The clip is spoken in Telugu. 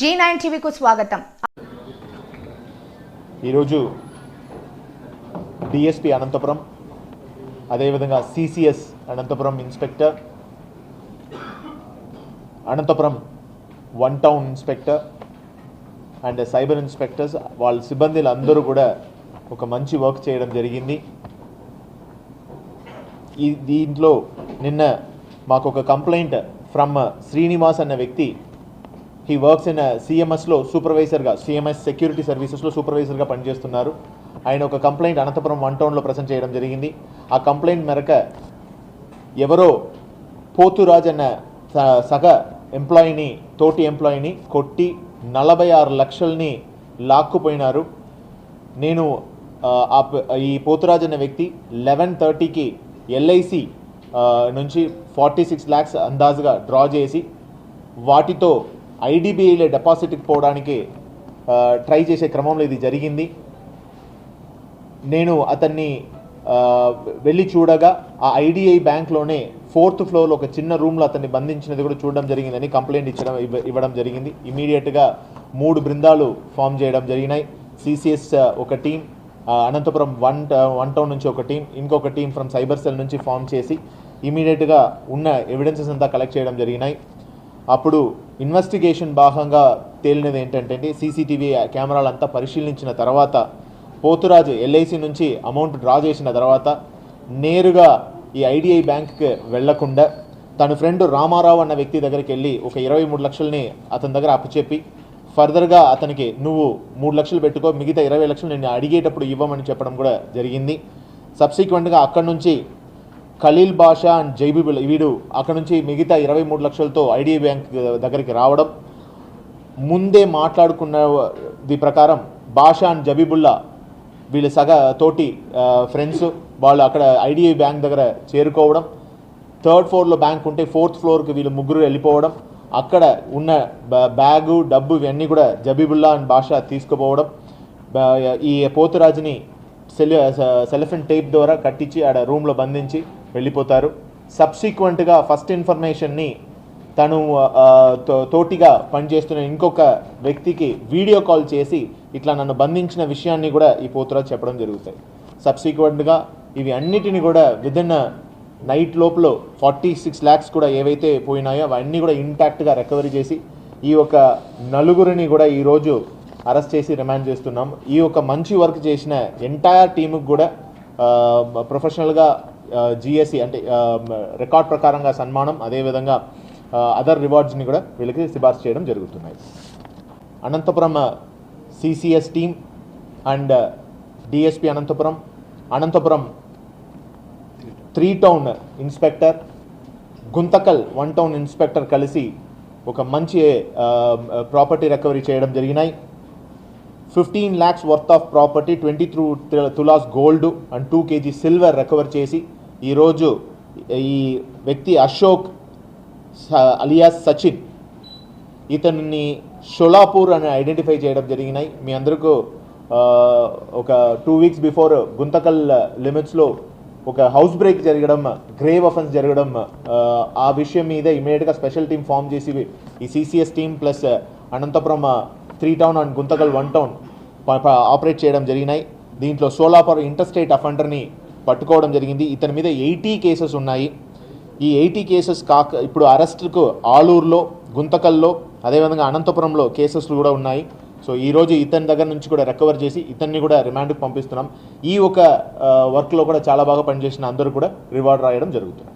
జీ నైన్ టీవీకు స్వాగతం. ఈరోజు డిఎస్పి అనంతపురం అదేవిధంగా CCS Anantapuram inspector Anantapuram one town inspector and cyber inspectors వాళ్ళ సిబ్బందిలు అందరూ కూడా ఒక మంచి వర్క్ చేయడం జరిగింది. ఈ దీంట్లో నిన్న మాకు ఒక కంప్లైంట్ ఫ్రమ్ శ్రీనివాస్ అన్న వ్యక్తి హీ వర్క్స్ ఇన్ సిఎంఎస్లో సూపర్వైజర్గా సిఎంఎస్ సెక్యూరిటీ సర్వీసెస్లో సూపర్వైజర్గా పనిచేస్తున్నారు. ఆయన ఒక కంప్లైంట్ అనంతపురం వన్ టౌన్లో ప్రజెంట్ చేయడం జరిగింది. ఆ కంప్లైంట్ మేరకు ఎవరో పోతురాజ్ అన్న సగ ఎంప్లాయీని తోటి ఎంప్లాయీని కొట్టి నలభై ఆరు లక్షల్ని లాక్కుపోయినారు. నేను ఆ, ఈ పోతురాజ్ అనే వ్యక్తి లెవెన్ థర్టీకి ఎల్ఐసి నుంచి ఫార్టీ సిక్స్ ల్యాక్స్ అందాజుగా డ్రా చేసి వాటితో ఐడిబిఐలో డిపాజిట్కి పోవడానికి ట్రై చేసే క్రమంలో ఇది జరిగింది. నేను అతన్ని వెళ్ళి చూడగా ఆ ఐడిఐ బ్యాంక్లోనే ఫోర్త్ ఫ్లోర్లో ఒక చిన్న రూమ్లో అతన్ని బంధించినది కూడా చూడడం జరిగిందని కంప్లైంట్ ఇచ్చడం ఇవ్వ- ఇవ్వడం జరిగింది. ఇమీడియట్గా మూడు బృందాలు ఫామ్ చేయడం జరిగినాయి. సిసిఎస్ ఒక టీం అనంతపురం వన్ ట- వన్ టౌన్ నుంచి ఒక టీం ఇంకొక టీం ఫ్రమ్ సైబర్ సెల్ నుంచి ఫామ్ చేసి ఇమీడియట్గా ఉన్న ఎవిడెన్సెస్ అంతా కలెక్ట్ చేయడం జరిగినాయి. అప్పుడు ఇన్వెస్టిగేషన్ భాగంగా తేలినది ఏంటంటే సీసీటీవీ కెమెరాలంతా పరిశీలించిన తర్వాత పోతురాజు ఎల్ఐసి నుంచి అమౌంట్ డ్రా చేసిన తర్వాత నేరుగా ఈ ఐడిఐ బ్యాంక్కి వెళ్ళకుండా తన ఫ్రెండ్ రామారావు అన్న వ్యక్తి దగ్గరికి వెళ్ళి ఒక ఇరవై మూడు లక్షల్ని అతని దగ్గర అప్పచెప్పి ఫర్దర్గా అతనికి నువ్వు మూడు లక్షలు పెట్టుకో మిగతా ఇరవై లక్షలు నేను అడిగేటప్పుడు ఇవ్వమని చెప్పడం కూడా జరిగింది. సబ్సిక్వెంట్గా అక్కడి నుంచి ఖలీల్ బాషా అండ్ జైబిబుల్ వీడు అక్కడ నుంచి మిగతా ఇరవై మూడు లక్షలతో ఐడి బ్యాంక్ దగ్గరికి రావడం ముందే మాట్లాడుకున్న ది ప్రకారం బాషా అండ్ జబీబుల్లా వీళ్ళ సగ తోటి ఫ్రెండ్స్ వాళ్ళు అక్కడ ఐడిఐ బ్యాంక్ దగ్గర చేరుకోవడం థర్డ్ ఫ్లోర్లో బ్యాంక్ ఉంటే ఫోర్త్ ఫ్లోర్కి వీళ్ళు ముగ్గురు వెళ్ళిపోవడం అక్కడ ఉన్న బ్యాగు డబ్బు ఇవన్నీ కూడా జబీబుల్లా అండ్ బాషా తీసుకుపోవడం ఈ పోతురాజుని సెల్ సెలఫిన్ టేప్ ద్వారా కట్టించి ఆడ రూమ్లో బంధించి వెళ్ళిపోతారు. సబ్సిక్వెంట్గా ఫస్ట్ ఇన్ఫర్మేషన్ని తను తోటిగా పనిచేస్తున్న ఇంకొక వ్యక్తికి వీడియో కాల్ చేసి ఇట్లా నన్ను బంధించిన విషయాన్ని కూడా ఈ పోతురాజు చెప్పడం జరుగుతాయి. సబ్సిక్వెంట్గా ఇవి అన్నిటిని కూడా విదిన్ నైట్ లోపల ఫార్టీ సిక్స్ ల్యాక్స్ కూడా ఏవైతే పోయినాయో అవన్నీ కూడా ఇంటాక్ట్గా రికవరీ చేసి ఈ యొక్క నలుగురిని కూడా ఈరోజు అరెస్ట్ చేసి రిమాండ్ చేస్తున్నాం. ఈ యొక్క మంచి వర్క్ చేసిన ఎంటైర్ టీముకి కూడా ప్రొఫెషనల్గా జిఎస్సి అంటే రికార్డ్ ప్రకారంగా సన్మానం అదేవిధంగా అదర్ రివార్డ్స్ని కూడా వీళ్ళకి సిఫార్సు చేయడం జరుగుతున్నాయి. Anantapuram CCS team and DSP Anantapuram Anantapuram three town inspector Guntakal one town inspector కలిసి ఒక మంచి ప్రాపర్టీ రికవరీ చేయడం జరిగినాయి. Fifteen lakhs worth of property twenty three tolas gold and two KG silver recover చేసి ఈరోజు ఈ వ్యక్తి అశోక్ స- అలియాస్ సచిన్ ఇతన్ని షోలాపూర్ అని ఐడెంటిఫై చేయడం జరిగినాయి. మీ అందరికీ ఒక టూ వీక్స్ బిఫోర్ గుంతకల్ లిమిట్స్లో ఒక హౌస్ బ్రేక్ జరగడం గ్రేవ్ అఫెన్స్ జరగడం ఆ, విషయం మీద ఇమీడియట్గా స్పెషల్ టీం ఫామ్ చేసి ఈ CCS team plus Anantapuram three town and Guntakal one town operate చేయడం జరిగినాయి. దీంట్లో సోలాపూర్ ఇంటర్ స్టేట్ అఫెండర్ని పట్టుకోవడం జరిగింది. ఇతని మీద ఎయిటీ కేసెస్ ఉన్నాయి. ఈ ఎయిటీ కేసెస్ కాక ఇప్పుడు అరెస్ట్కు ఆలూరులో గుంతకల్లో అదేవిధంగా అనంతపురంలో కేసెస్లు కూడా ఉన్నాయి. సో ఈరోజు ఇతని దగ్గర నుంచి కూడా రికవర్ చేసి ఇతన్ని కూడా రిమాండ్కి పంపిస్తున్నాం. ఈ ఒక వర్క్లో కూడా చాలా బాగా పనిచేసిన అందరూ కూడా రివార్డ్ రాయడం జరుగుతుంది.